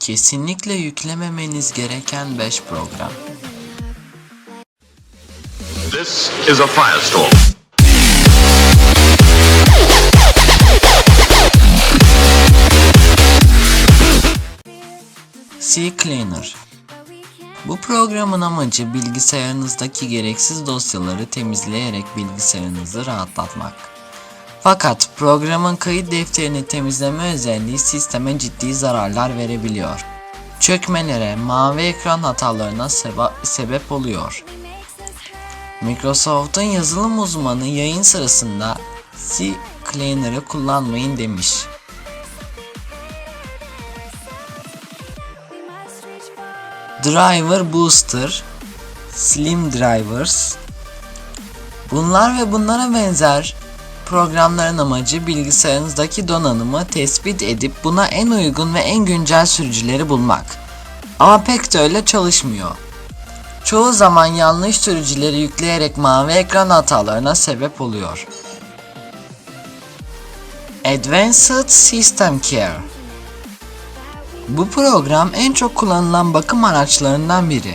Kesinlikle yüklememeniz gereken 5 program. This is a firestorm. CCleaner Bu programın amacı bilgisayarınızdaki gereksiz dosyaları temizleyerek bilgisayarınızı rahatlatmak. Fakat programın kayıt defterini temizleme özelliği sisteme ciddi zararlar verebiliyor. Çökmelere, mavi ekran hatalarına seba- sebep oluyor. Microsoft'un yazılım uzmanı yayın sırasında CCleaner'ı kullanmayın demiş. Driver Booster, Slim Drivers. Bunlar ve bunlara benzer programların amacı bilgisayarınızdaki donanımı tespit edip buna en uygun ve en güncel sürücüleri bulmak. Ama pek de öyle çalışmıyor. Çoğu zaman yanlış sürücüleri yükleyerek mavi ekran hatalarına sebep oluyor. Advanced System Care bu program en çok kullanılan bakım araçlarından biri.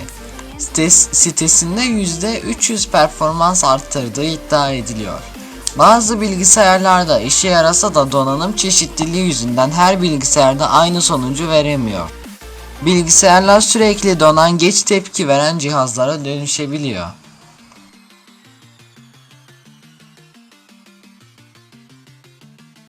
Sites, sitesinde %300 performans arttırdığı iddia ediliyor. Bazı bilgisayarlarda işe yarasa da donanım çeşitliliği yüzünden her bilgisayarda aynı sonucu veremiyor. Bilgisayarlar sürekli donan geç tepki veren cihazlara dönüşebiliyor.